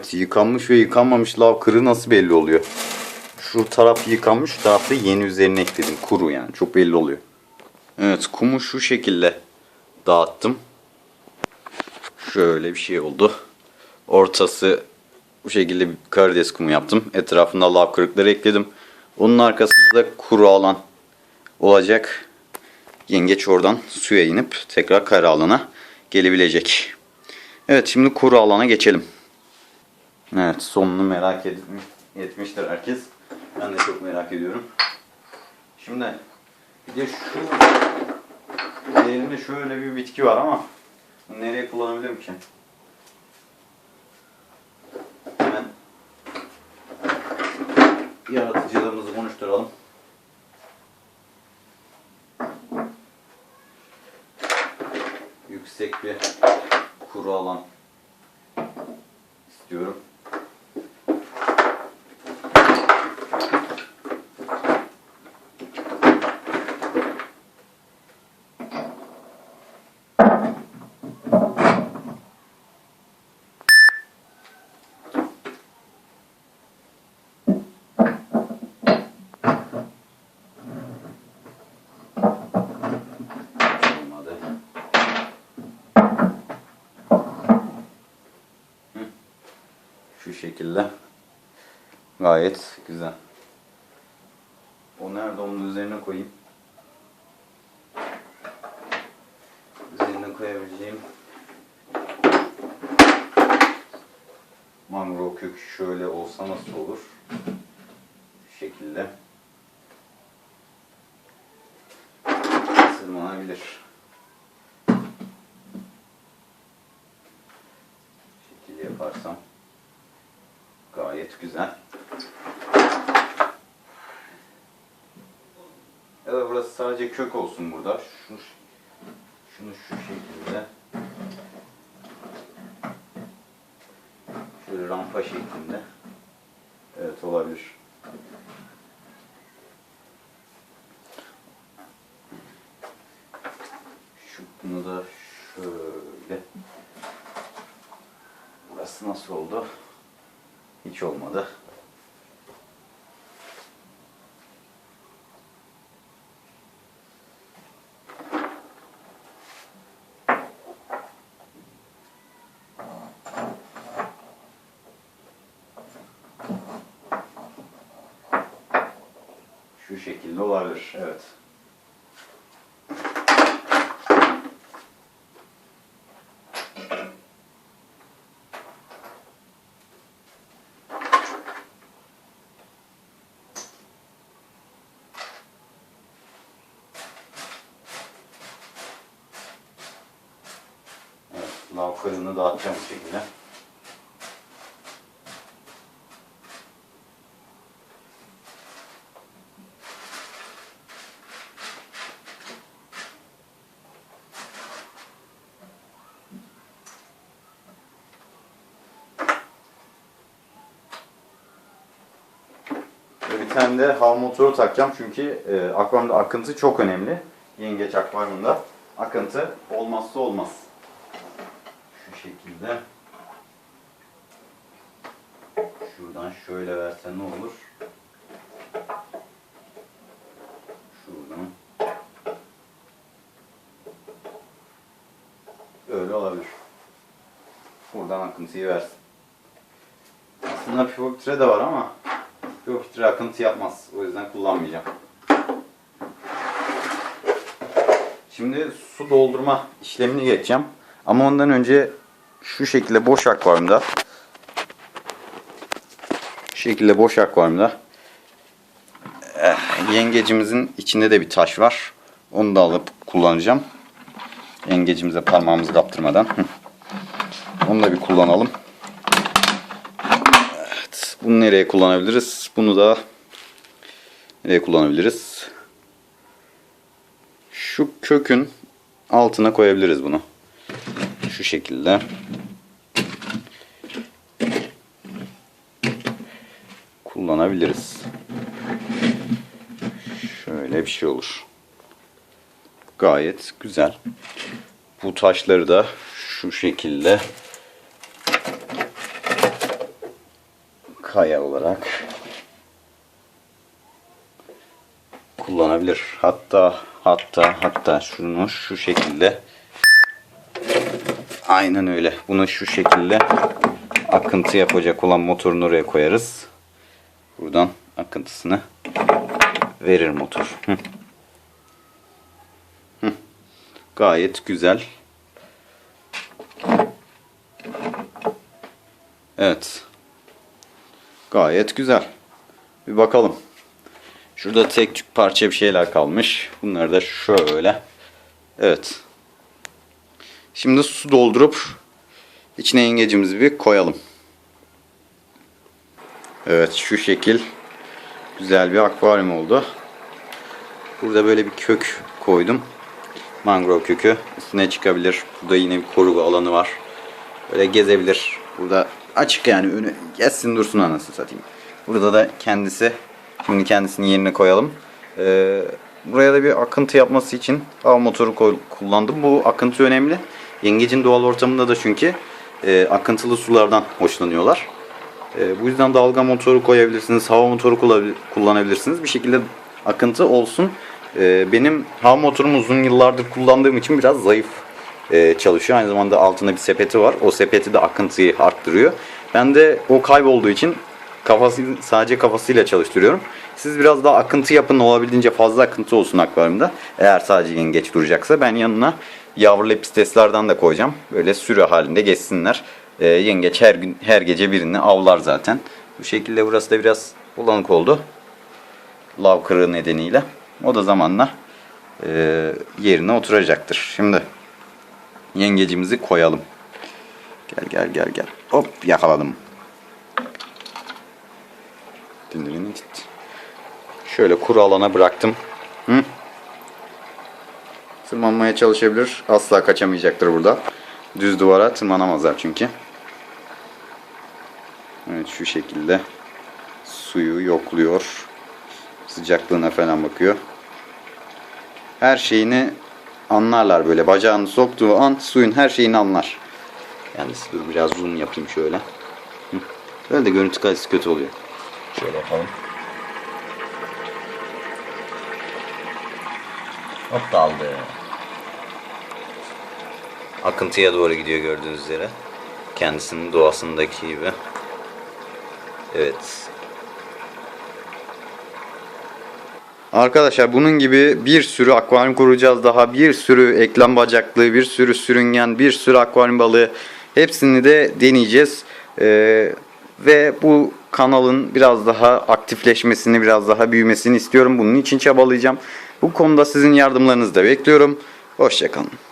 Evet yıkanmış ve yıkanmamış lav kırığı nasıl belli oluyor? Şu taraf yıkanmış şu tarafta yeni üzerine ekledim. Kuru yani çok belli oluyor. Evet kumu şu şekilde dağıttım. Şöyle bir şey oldu. Ortası bu şekilde bir karides kumu yaptım. Etrafında lav kırıkları ekledim. Onun arkasında da kuru alan olacak. Yengeç oradan suya inip tekrar kara alana gelebilecek. Evet şimdi kuru alana geçelim. Evet sonunu merak etmiş, etmiştir herkes. Ben de çok merak ediyorum. Şimdi bir de şu elimde şöyle bir bitki var ama nereye kullanabilirim ki? Hemen yaratıcılığımızı konuşturalım. Yüksek bir kuru alan istiyorum. Olmadı. Hı. Şu şekilde. Gayet güzel. O nerede onun üzerine koyayım. Üzerine koyabileceğim mangrove kök şöyle olsa nasıl olur? Şu şekilde. Sırmanabilir. şekilde yaparsam gayet güzel. Ya da burası sadece kök olsun burada. Şunu, şunu şu şekilde şöyle rampa şeklinde. Evet olabilir. Şu bunu da şöyle Burası nasıl oldu? Hiç olmadı. Şu şekilde olabilir. Evet. Lav fırını dağıtacağım bu şekilde. Tane de hava motoru takacağım çünkü e, akvaryumda akıntı çok önemli. Yengeç akvaryumunda akıntı olmazsa olmaz. Şu şekilde. Şuradan şöyle verse ne olur? Şuradan. Öyle olabilir. Buradan akıntıyı versin. Aslında pivotre de var ama pivotre akıntı yapmaz. O yüzden kullanmayacağım. Şimdi su doldurma işlemini geçeceğim. Ama ondan önce şu şekilde boş akvaryumda şu şekilde boş akvaryumda eh, yengecimizin içinde de bir taş var. Onu da alıp kullanacağım. Yengecimize parmağımızı kaptırmadan. Onu da bir kullanalım. Bunu nereye kullanabiliriz? Bunu da nereye kullanabiliriz? Şu kökün altına koyabiliriz bunu. Şu şekilde. Kullanabiliriz. Şöyle bir şey olur. Gayet güzel. Bu taşları da şu şekilde kaya olarak kullanabilir. Hatta hatta hatta şunu şu şekilde aynen öyle. Bunu şu şekilde akıntı yapacak olan motorunu oraya koyarız. Buradan akıntısını verir motor. Gayet güzel. Evet. Gayet güzel. Bir bakalım. Şurada tek tük parça bir şeyler kalmış. Bunları da şöyle. Evet. Şimdi su doldurup içine yengecimizi bir koyalım. Evet şu şekil güzel bir akvaryum oldu. Burada böyle bir kök koydum. Mangrove kökü. Üstüne çıkabilir. Burada yine bir korugu alanı var. Böyle gezebilir. Burada açık yani önü gezsin dursun anasını satayım. Burada da kendisi şimdi kendisini yerine koyalım. Ee, buraya da bir akıntı yapması için hava motoru koy- kullandım. Bu akıntı önemli. Yengecin doğal ortamında da çünkü e, akıntılı sulardan hoşlanıyorlar. E, bu yüzden dalga motoru koyabilirsiniz, hava motoru kullanabilirsiniz. Bir şekilde akıntı olsun. E, benim hava motorum uzun yıllardır kullandığım için biraz zayıf e, çalışıyor. Aynı zamanda altında bir sepeti var. O sepeti de akıntıyı arttırıyor. Ben de o kaybolduğu için kafası sadece kafasıyla çalıştırıyorum. Siz biraz daha akıntı yapın olabildiğince fazla akıntı olsun akvaryumda. Eğer sadece yengeç duracaksa ben yanına yavru lepisteslerden de koyacağım. Böyle sürü halinde geçsinler. Ee, yengeç her gün her gece birini avlar zaten. Bu şekilde burası da biraz bulanık oldu. Lav kırığı nedeniyle. O da zamanla e, yerine oturacaktır. Şimdi yengecimizi koyalım. Gel gel gel gel. Hop yakaladım. Şöyle kuru alana bıraktım. Hı? Tırmanmaya çalışabilir. Asla kaçamayacaktır burada. Düz duvara tırmanamazlar çünkü. Evet şu şekilde suyu yokluyor. Sıcaklığına falan bakıyor. Her şeyini anlarlar böyle. Bacağını soktuğu an suyun her şeyini anlar. Yani dur biraz zoom yapayım şöyle. Böyle de görüntü kalitesi kötü oluyor. Şöyle yapalım. Hop daldı. Akıntıya doğru gidiyor gördüğünüz üzere. Kendisinin doğasındaki gibi. Evet. Arkadaşlar bunun gibi bir sürü akvaryum kuracağız daha. Bir sürü eklem bacaklı, bir sürü sürüngen, bir sürü akvaryum balığı. Hepsini de deneyeceğiz. Ee, ve bu kanalın biraz daha aktifleşmesini, biraz daha büyümesini istiyorum. Bunun için çabalayacağım. Bu konuda sizin yardımlarınızı da bekliyorum. Hoşçakalın.